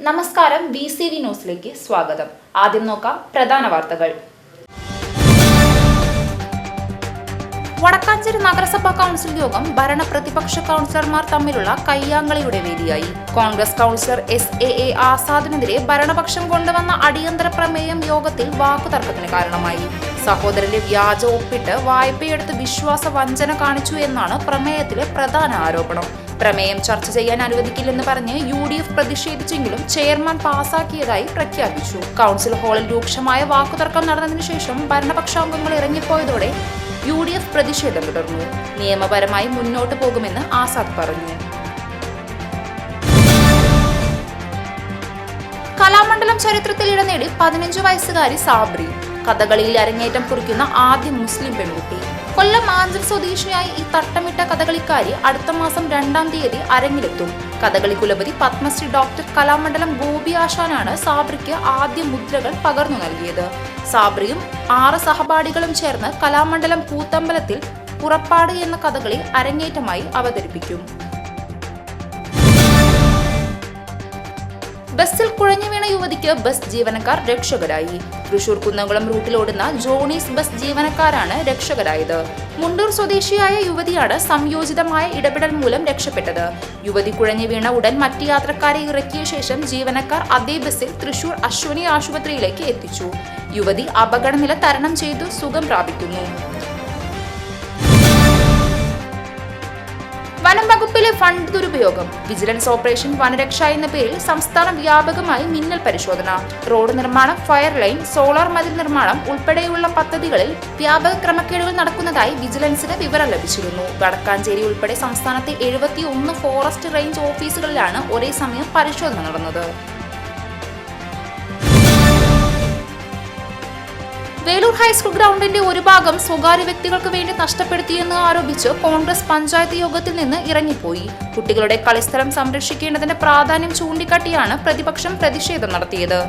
നമസ്കാരം V C V ന്യൂസിലേക്ക് സ്വാഗതം. ആദ്യം നോക്കാം പ്രധാന വാർത്തകൾ. വടക്കാഞ്ചേരി നഗരസഭാ കൗൺസിൽ യോഗം ഭരണ പ്രതിപക്ഷ കൗൺസിലർമാർ തമ്മിലുള്ള കയ്യാങ്കളിയുടെ വേദിയായി. Congress councillor S A A ആസാദിനെതിരെ ഭരണപക്ഷം കൊണ്ടുവന്ന അടിയന്തര പ്രമേയം യോഗത്തിൽ വാക്കുതർക്കത്തിന് കാരണമായി. സഹോദരന്റെ വ്യാജ ഒപ്പിട്ട് വായ്പയെടുത്ത് വിശ്വാസ വഞ്ചന കാണിച്ചു എന്നാണ് പ്രമേയത്തിലെ പ്രധാന ആരോപണം. പ്രമേയം ചർച്ച ചെയ്യാൻ അനുവദിക്കില്ലെന്ന് പറഞ്ഞ് യു ഡി എഫ് പ്രതിഷേധിച്ചെങ്കിലും ചെയർമാൻ പാസാക്കിയതായി പ്രഖ്യാപിച്ചു. കൗൺസിൽ ഹാളിൽ രൂക്ഷമായ വാക്കുതർക്കം നടന്നതിനു ശേഷം ഭരണപക്ഷാംഗങ്ങൾ ഇറങ്ങിപ്പോയതോടെ യു ഡി എഫ് പ്രതിഷേധം തുടർന്നു. നിയമപരമായി മുന്നോട്ടു പോകുമെന്ന് ആസാദ് പറഞ്ഞു. കലാമണ്ഡലം ചരിത്രത്തിൽ ഇടനേടി പതിനഞ്ചു വയസ്സുകാരി സാബ്രി. കഥകളിയിൽ അരങ്ങേറ്റം കുറിക്കുന്ന ആദ്യ മുസ്ലിം പെൺകുട്ടി. കൊല്ലം ആഞ്ചൽ സ്വദേശിയായ ഈ തട്ടമിട്ട കഥകളിക്കാരി അടുത്ത മാസം രണ്ടാം തീയതി അരങ്ങിലെത്തും. കഥകളി കുലപതി പത്മശ്രീ ഡോക്ടർ കലാമണ്ഡലം ഗോപി ആശാനാണ് സാബ്രിക്ക് ആദ്യ മുദ്രകൾ പകർന്നു നൽകിയത്. സാബ്രിയും ആറ് സഹപാഠികളും ചേർന്ന് കലാമണ്ഡലം കൂത്തമ്പലത്തിൽ പുറപ്പാട് എന്ന കഥകളി അരങ്ങേറ്റമായി അവതരിപ്പിക്കും. ബസ്സിൽ കുഴഞ്ഞു വീണ യുവതിക്ക് ബസ് ജീവനക്കാർ രക്ഷകരായി. തൃശൂർ കുന്നംകുളം റൂട്ടിലോടുന്ന ജോണീസ് ബസ് ജീവനക്കാരാണ് രക്ഷകരായത്. മുണ്ടൂർ സ്വദേശിയായ യുവതിയാണ് സംയോജിതമായ ഇടപെടൽ മൂലം രക്ഷപ്പെട്ടത്. യുവതി കുഴഞ്ഞു വീണ ഉടൻ മറ്റ് യാത്രക്കാരെ ഇറക്കിയ ശേഷം ജീവനക്കാർ അതേ ബസ്സിൽ തൃശൂർ അശ്വനി ആശുപത്രിയിലേക്ക് എത്തിച്ചു. യുവതി അപകടനില തരണം ചെയ്തു സുഖം പ്രാപിക്കുന്നു. വകുപ്പിലെ ഫണ്ട് ദുരുപയോഗം വിജിലൻസ് ഓപ്പറേഷൻ വനരക്ഷ എന്ന പേരിൽ സംസ്ഥാനം വ്യാപകമായി മിന്നൽ പരിശോധന. റോഡ് നിർമ്മാണം ഫയർ ലൈൻ സോളാർ മതിൽ നിർമ്മാണം ഉൾപ്പെടെയുള്ള പദ്ധതികളിൽ വ്യാപക ക്രമക്കേടുകൾ നടക്കുന്നതായി വിജിലൻസിന് വിവരം ലഭിച്ചിരുന്നു. വടക്കാഞ്ചേരി ഉൾപ്പെടെ സംസ്ഥാനത്തെ എഴുപത്തി ഫോറസ്റ്റ് റേഞ്ച് ഓഫീസുകളിലാണ് ഒരേ സമയം പരിശോധന നടന്നത്. വേലൂർ ഹൈസ്കൂൾ ഗ്രൗണ്ടിന്റെ ഒരു ഭാഗം സ്വകാര്യ വ്യക്തികൾക്ക് വേണ്ടി നഷ്ടപ്പെടുത്തിയെന്ന് ആരോപിച്ച് കോൺഗ്രസ് പഞ്ചായത്ത് യോഗത്തിൽ നിന്ന് ഇറങ്ങിപ്പോയി. കുട്ടികളുടെ കളിസ്ഥലം സംരക്ഷിക്കേണ്ടതിന്റെ പ്രാധാന്യം ചൂണ്ടിക്കാട്ടിയാണ് പ്രതിപക്ഷം പ്രതിഷേധം നടത്തിയത്.